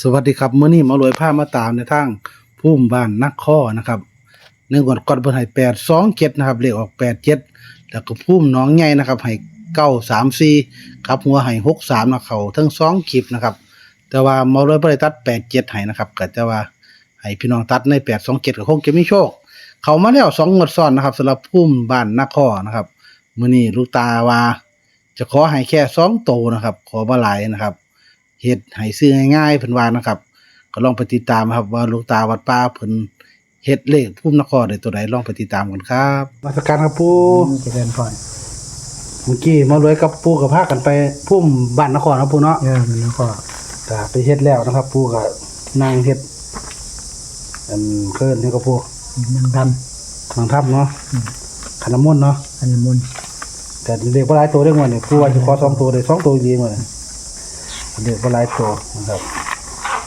สวัสดีครับเมื้อนี้มารวยพามาตามในทางภูมิบ้านนักข้อนะครับในงวดก่อนเพิ่นให้827นะครับเลขออก87แล้วก็ภูมิหน้องใหญ่นะครับให้934ครับหัวให้63นะเขาทั้งสองคลิปนะครับ แต่ว่ามารวยบ่ได้ตัด87ให้นะครับก็แต่ว่าให้พี่น้องตัดใน827ก็คงจะมีโชค เขามาแล้วสองงวดซ้อนนะครับสำหรับภูมิบ้านนักข้อนะครับมื้อนี้ลูกตาว่า จะขอให้แค่สองโตนะครับ ขอบ่หลายนะครับ เฮ็ดให้ซื้อง่ายๆเพิ่นว่านะครับ ก็ลองไปติดตามครับว่าหลูกตาวัดป่าเพิ่นเฮ็ดเลขภูมินครได้ตัวใดลองไปติดตามกันครับมาสการครับปู่เจริญพรเมื่อกี้มารวยกับปู่กับพากันไปภูมิบ้านนครครับปู่เนาะเออมันแล้วก็ก็ไปเฮ็ดแล้วนะครับ ปู่ก็นั่งเฮ็ดอันเคิ้นนี่ก็ปู่นางททางถ้ำเนาะขันน้ำมนต์เนาะำอันนมุนแต่เด็กบ่หลายตัวเด้งวันนี้ปู่ว่าสิขอสองตัวได้สองตัวดีมื้อนี้ เด็กบหลายตัวนะครับ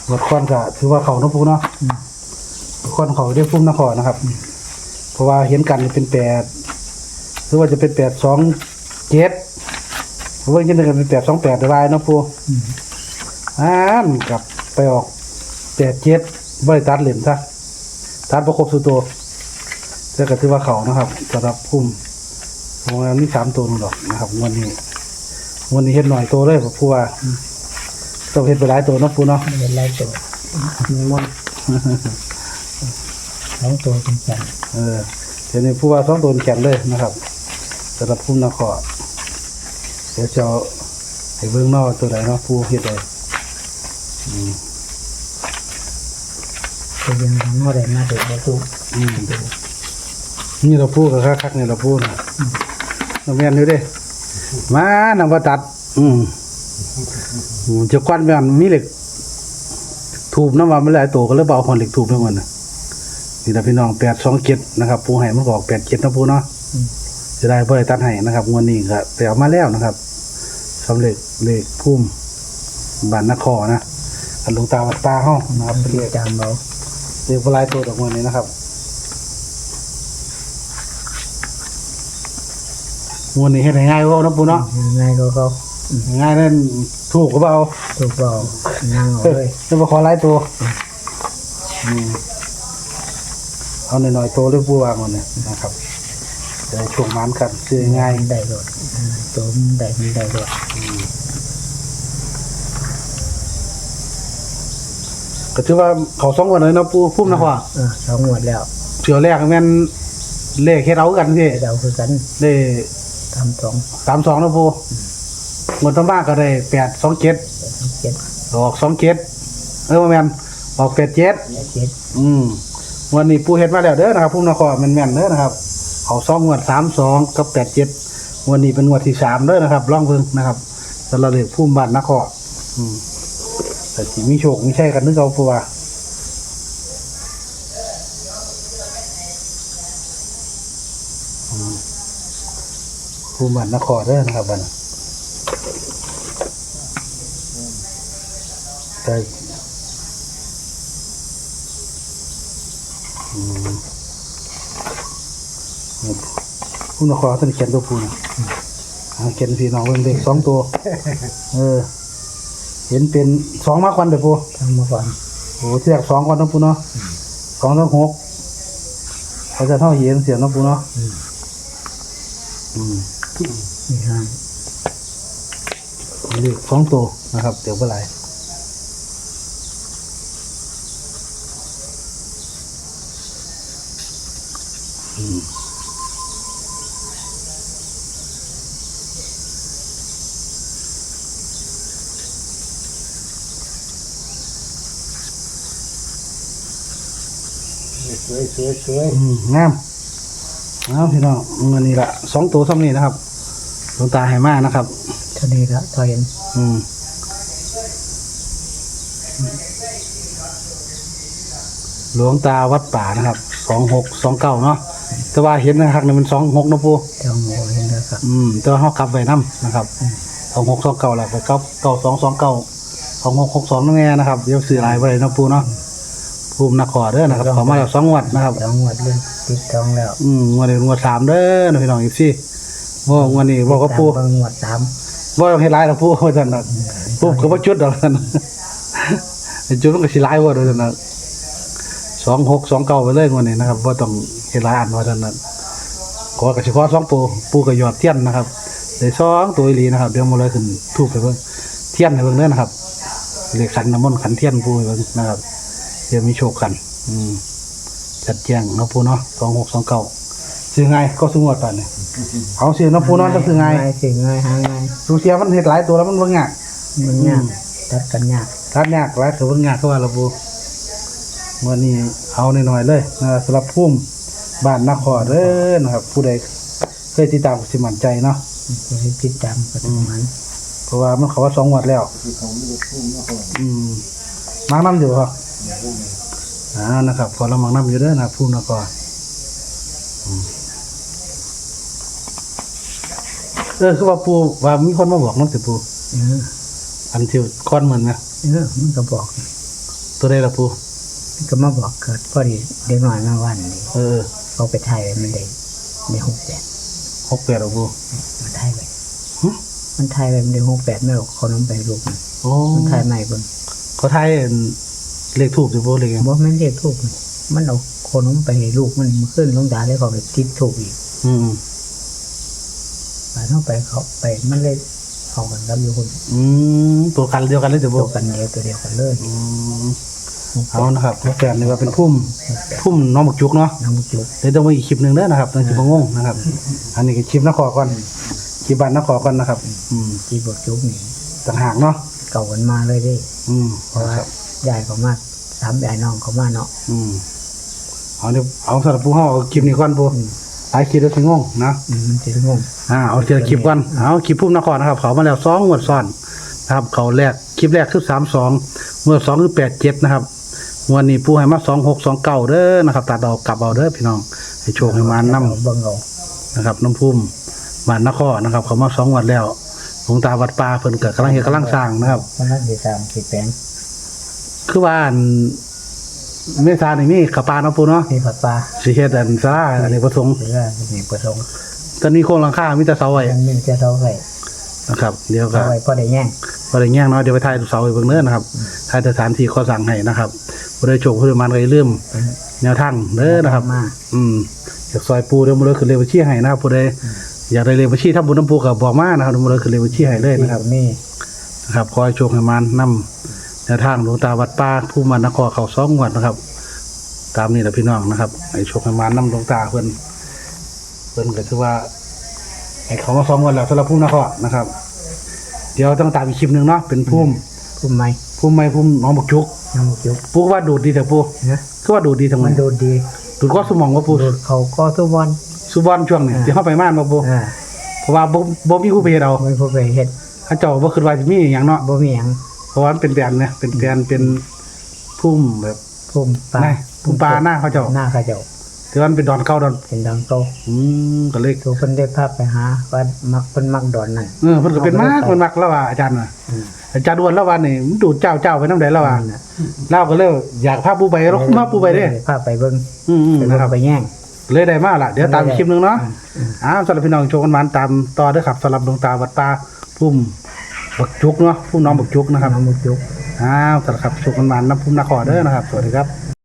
วัดคอนก็ถือว่าเขาเนาะปูเนาะควนเขาได้พุ่มนครนะครับ เพราะว่าเห็นกันเป็นแปดหรือว่าจะเป็นแปดสองเจ็ดหรือว่าจะเป็นเป็นแปดสองแปดได้เนาะปูอ่านกลับไปออกแปดเจ็ดบริตัดเหรียญซะตัดประครบสุดตัวแต่ก็ถือว่าเขานะครับสำหรับพุ่มของเรานี่สามตัวนู่นหรอกนะครับวันนี้วันนี้เห็นหน่อยตัวเลยเพราะว่า ต้องเห็นไปหลายตัวเนาะปูเนาะไม่เป็นไรตัวมีมนต์สองตัวเป็นแสนเออเดี๋ยวนี้ผู้ว่าสองตัวแข็งเลยนะครับสำหรับผู้นครเดี๋ยวจะเอาให้เบื้องนอกตัวไหนเนาะผู้เฮ็ดเลยอืมตัวยังทั้งหมดเลยมาถึงประตูอืมนี่เราพูดกับคักๆนี่เราพูดนะเราแม่นอยู่เด้มานำบ่ตัด อืมอืม จะควันแม่นมีเหล็กถูบน้ำว่ามันหลายตัวก็เลยบ่เอาคนเหล็กถูบทั้งหมดน่ะนี่ล่ะพี่น้อง827นะครับผู้ให้มันบอก87นะผู้เนาะจะได้เพื่อตัดให้นะครับงวดนี้ก็ไปเอามาแล้วนะครับสำเร็จเลขพุ่มบานนครนะกันลงตาวัดตาห้องนะครับเรียกจามเราเลขปลายตัวดอกงวดนี้นะครับงวดนี้เฮ็ดให้ง่ายกว่านะปูเนาะง่ายก็เขา ง่ายนั่นถูกก็เอาถูกเรานั่งเอาเลยจะมาขอหลายตัวอืมเอาหน่อยๆตัวเรื่องปูวางมันเนี่ยนะครับจะได้ช่วงมันกันซื้อง่ายได้รถตัวมันได้มันได้รถก็ถือว่าเขาสองวันเลยเนาะปูพุ่มนะพ่อเออสองหมดแล้วเถื่อแรกแม่นเลขเฮ็ดเอากันพี่เราคือกันได้ทำสองสามสองนะปู งวดต่อมาก็ได้แปดสองเจ็ดเจ็ดออกสองเจ็ดเออบ่แม่นออกแปดเจ็ดเจ็ดอืมวันนี้ปูเฮ็ดมาแล้วเด้อนะครับพุ่มนครแม่นแม่นๆเด้อนะครับเขาสองงวดสามสองกับแปดเจ็ดวันนี้เป็นงวดที่สามเด้อนะครับลองเบิ่งนะครับสำหรับเลขพุ่มบ้านนครอืมแต่สิมีโชคมีใช่กันนึกเอาปูว่าพุ่มบ้านนครเด้อนะครับบัดน แต่ผู้นครท่านเขียนตัวผู้นะอ่าเขียนพี่น้องเบิ่งเด็กสองตัว เออ เห็นเป็นสองมากกว่าเด้อปูทำมาก่อนโอ้ที่แรกสองก่อนเนาะปูเนาะสองต้องหกเขาจะเท่าเห็นเสียงเนาะปูเนาะอืมนี่ฮะเลขสองตัวนะครับ เดี๋ยวเมื่อไหร่ สวยสวยสวยอืมงามเอาพี่น้องเงินนี่ละสองตัวซ้ำนี่นะครับหลวงตาให้มานะครับเท่านี้ละพอเห็น อืมหลวงตาวัดป่านะครับสองหกสองเก้าเนาะ แต่ว่าเห็นนะครับเนี่ยมันสองหกนะปูเจ้าหัวเห็นแล้วครับอืมแต่ว่าเขากลับไว้น้ำนะครับสองหกสองเก้าแหละไปเก้าเก้าสองสองเก้าสองหกหกสองนั่นไงนะครับเดี๋ยวสื่อลายไปเลยนาะปูเนาะภูมินครเด้อนะครับขอมาแล้วสองงวัดนะครับสองหมดเลยติดสองแล้วอืมงวดนี้งวดสามเด้อนะพี่น้องอีกสิโอ้งวดนี้บอกกับปูตามหมวดสามบ่ต้องเฮ็ดหลายดอกปูว่าซั่นน่ะปูก็บ่จุดดอกซั่นไอ้จุดมันก็สิหลายว่าโดยนั้นสองหกสองเก้าไปเลยวันนี้นะครับว่าต้อง เฮ็ดหลายอันว่าเท่านั้นขอกสิขอสองปูปูก็หยอดเทียนนะครับได้สองตัวอีหลีนะครับเดี๋ยวมาเลยขึ้นทูบไปเบิ่งเทียนให้เบิ่งเด้อนะครับเลขขันน้ำมนต์ขันเทียนปูให้เบิ่งนะครับเดี๋ยวมีโชคกัน อืมจัดแจงเนาะปูเนาะสองหกสองเก้าซื้อไงก็ซื้องวดป่านเนี่ยเอาซื้อเนาะปูเนาะจะซื้อไงง่ายสิง่ายหาง่ายสูเสียมันเฮ็ดหลายตัวแล้วมันเบิ่งยากมันยากตัดกันยากทัดยากหลายตัวเบิ่งยากคือว่าละปูมื้อนี้เอาหน่อยๆเลยนะครับสำหรับภูมิ บ้านนครเด้อนะครับ ผู้ใดเคยติดตามก็สิมั่นใจเนาะจะให้ติดตามก็ต้องมันเพราะว่ามันเขาว่าสองงวดแล้วอืมมักน้ำอยู่ครับอ่านะครับพอเรามักน้ำอยู่เด้อนะครับภูมินครอืมเออคือว่าปูว่ามีคนมาบอกน้ำสิปูเอออันที่ก้อนเหมือนนะเออมันก็บอก ตัวใดละปูมันก็มาบอกเกิดพอดีเด็กน้อยมาวันนี้เออ เขาไปถ่ายไว้มันได้ได้หกแปดหกแปดละปูมันถ่ายไว้หึมันถ่ายไว้มันได้หกแปดไม่หรอกเขาน้องไปลูกมันโอ้มันถ่ายใหม่เบิ่งเขาทายเลขถูกสิปูเลขหยังบอกมันเรียกถูกมันมันเอาคนน้องไปให้ลูกมันมันขึ้นลงดาแล้วเขาไปติดถูกอีก อืมไปเข้าไปเขาไปมันเลยเข้ากันกับอยู่คนอืมตัวกันเดียวกันเลยสิปูตัวกันเดียวตัวเดียวกันเลยอืม เอานะครับหกแปดนี่ว่าเป็นพุ่มพุ่มน้องบักจุกเนาะน้ำจุกเดี๋ยวต้องมาอีกคลิปหนึ่งเด้อนะครับต้องคลิปงงนะครับ อันนี้ก็คลิปนครก่อนคลิปบ้านนครก่อนนะครับ อืมจีบวกจุกนี่ต่างหากเนาะเก่ากันมาเลยเดิอืมเพราะว่าครับยายเขามาสามยายน้องเขามาเนาะอืมเอาเดี๋ยวเอาสำหรับผู้เฮาเอาคลิปนี้ก่อนปูหลายคลิปแล้วสิงงนะอืมมันจะงงอ่าเอาทีละคลิปก่อนเอาคลิปพุ่มนครนะครับเขามาแล้วสองงวดซ้อนนะครับเขาแรกคลิปแรกคือสามสองงวดสองคือแปดเจ็ดนะครับ งวดนี้ผู้ให้มาสองหกสองเก้าเด้อนะครับตัดเอากลับเอาเด้อพี่น้องให้โชคให้มานำเบิ่งเอานะครับน้ำพุ่มบ้านนครนะครับ เขามาสองวันแล้วหลวงตาวัดป่าเพิ่นเกิดกำลังเฮ็ดกำลังสร้างนะครับมันนั่นสิตามสิแปลงคือว่าอันเมษานี่มีขับปลาเนาะปูเนาะนี่ผัดปลาสิเฮ็ดอันศาลาอันนี้ประสงค์หรือว่านี่ประสงค์ตอนนี้โครงหลังคามีแต่เสาไว้มันมีจะเท่าไหร่นะครับ เดี๋ยวก็เท่าไหร่พอได้แย่ง บ่ได้แย่งเนาะเดี๋ยวไปถ่ายเสาไว้เบิ่งเด้อนะครับถ่ายสถานที่เขาสั่งให้นะครับบ่ได้โชคผู้ใดมันก็อย่าลืมแนวทางเด้อนะครับ มาอืมอยากซอยปูเดี๋ยวมื้อเลยขึ้นเลขบัญชีให้นะครับผู้ใดอยากได้เลขบัญชีทำบุญน้ำปูก็บอกมานะครับเดี๋ยวมื้อเลยขึ้นเลขบัญชีให้เลยนะครับนี่นะครับขอให้โชคให้มันนำแนวทางหลวงตาวัดป่าผู้มันนครเขาสองงวดนะครับ ตามนี้แหละพี่น้องนะครับให้โชคให้มันนำหลวงตาเพิ่นเพิ่นก็คือว่าให้เขามาสองงวดแล้วสำหรับผู้นครนะครับ เดี๋ยวต้องตามอีกคลิปหนึ่งเนาะเป็นภูมิพุ่มไม้ภูภูมิไม่ภูมิหน้องบกจุกน้ำจุกปูว่าดูดดีแต่ปูนะคือว่าดูดดีทำไมมันโดดดีดูดก็สมองว่าปูโดดเขาก็ทุกวันสุบอนช่วงนี้อ่าที่เข้าไปม่านมาปูอ่าเพราะว่าบ่บ่มีผู้ไปเฮ็ดเอาไม่พอไปเฮ็ดเขาเจ้าบ่คิดว่าสิมีอหย่างเนาะบ่มีหยังเพราะว่ามันเป็นแปลนเนี่ยเป็นแปลนเป็นพุ่มแบบพุ่มปลาได้พุ่มปลาหน้าเขาเจ้าหน้าเขาเจ้า ถือว่ามันเป็นดอนเก่าดอนเป็นดังโตอืมก็เลยทุกคนได้ภาพไปหาว่ามักเพิ่นมักดอนนั่น เออเพิ่นก็เป็นมากเพิ่นมักแล้วว่าอาจารย์น่ะอืม อาจารย์ดวนแล้วว่านี่มันดูดเจ้าเจ้าไปนำใดแล้วว่านั่นน่ะเล่าก็เลยอยากพาปูไปรกมาปูไปเด้ภาพไปเบิ่งอืมไปๆเบิ่นะงครับ ไปแย่ง เลยได้มาล่ะ เดี๋ยวตามคลิปหนึงเนาะอืมอ้าวสำหรับพี่น้องโชว์กันมันตามต่อเด้อครับสำหรับดวงตาวัดป่าพุ่มบักจุกเนาะพุ่มน้องบักจุกนะครับน้ำมุกจุก อ้าวสำหรับครับโชว์กันมันน้ำพุ่มนครเด้อนะครับ สวัสดีครับ